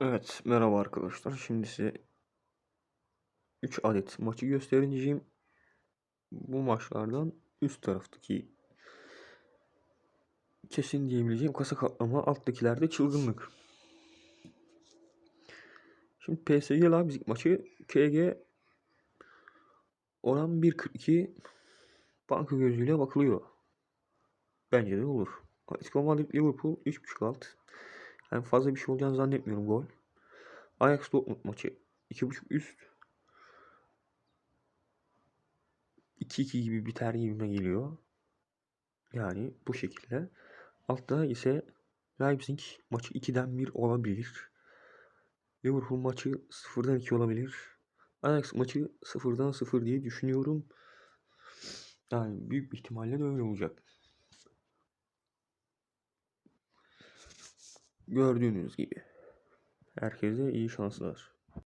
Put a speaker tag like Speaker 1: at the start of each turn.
Speaker 1: Evet, merhaba arkadaşlar. Şimdi size 3 adet maçı göstereceğim. Bu maçlardan üst taraftaki kesin diyebileceğim kasa katlama, alttakilerde çılgınlık. Şimdi PSG Leipzig maçı KG oran 1.42 banka gözüyle bakılıyor. Bence de olur. Atletico Madrid Liverpool 3.5 alt. Yani fazla bir şey olacağını zannetmiyorum gol. Ajax Dortmund maçı 2.5 üst. 2-2 gibi biter gibime geliyor. Yani bu şekilde. Altta ise Leipzig maçı 2'den 1 olabilir. Liverpool maçı 0'dan 2 olabilir. Ajax maçı 0'dan 0 diye düşünüyorum. Yani büyük bir ihtimalle de öyle olacak. Gördüğünüz gibi. Herkese iyi şanslar.